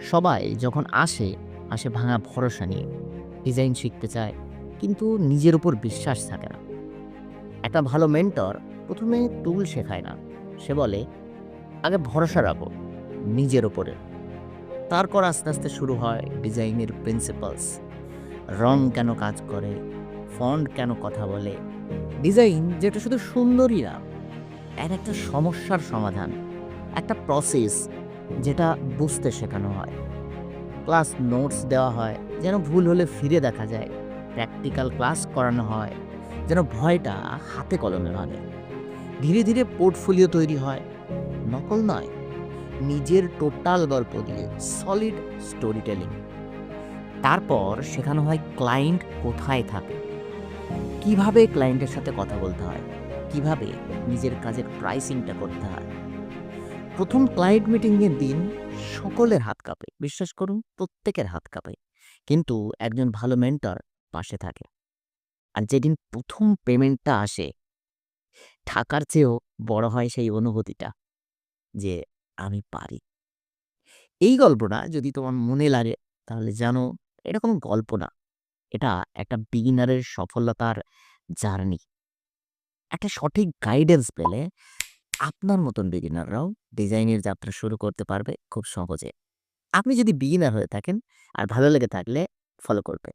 সবাই যখন আসে আসে ভাঙা ভরসা নিয়ে। ডিজাইন শিখতে চায়, কিন্তু নিজের উপর বিশ্বাস থাকে না। একটা ভালো মেন্টর প্রথমে টুল শেখায় না। সে বলে, আগে ভরসা রাখো, নিজের ওপরে তারপর আস্তে আস্তে শুরু হয় ডিজাইনের প্রিন্সিপালস। রং কেন কাজ করে, ফন্ট কেন কথা বলে। ডিজাইন যেটা শুধু সুন্দরই না এক একটা সমস্যার সমাধান, একটা প্রসেস যেটা বুঝতে শেখানো হয়। ক্লাস নোটস দেওয়া হয়, যেন ভুল হলে ফিরে দেখা যায়। প্র্যাকটিক্যাল ক্লাস করানো হয়, যেন ভয়টা হাতে কলমে ভাঙে ধীরে ধীরে পোর্টফোলিও তৈরি হয়। নকল নয়, নিজের টোটাল গল্প দিয়ে সলিড স্টোরি টেলিং তারপর শেখানো হয় ক্লায়েন্ট কোথায় থাকে। কীভাবে ক্লায়েন্টের সাথে কথা বলতে হয়? কীভাবে নিজের কাজের প্রাইসিংটা করতে হয়? প্রথম ক্লায়েন্ট মিটিংয়ের দিন সকলের হাত কাঁপে, বিশ্বাস করুন, প্রত্যেকের হাত কাঁপে। কিন্তু একজন ভালো মেন্টর পাশে থাকে। আর যেদিন প্রথম পেমেন্টটা আসে টাকার চেয়েও বড় হয় সেই অনুভূতিটা, যে আমি পারি। এই গল্পটা যদি তোমার মনে লাগে, তাহলে জানো, এটা কোনো গল্প না। এটা একটা বিগিনারের সফলতার জার্নি। একটা সঠিক গাইডেন্স পেলে আপনার মতন বিগিনাররাও ডিজাইনের যাত্রা শুরু করতে পারবে খুব সহজে। আপনি যদি বিগিনার হয়ে থাকেন আর ভালো লেগে থাকলে ফলো করবে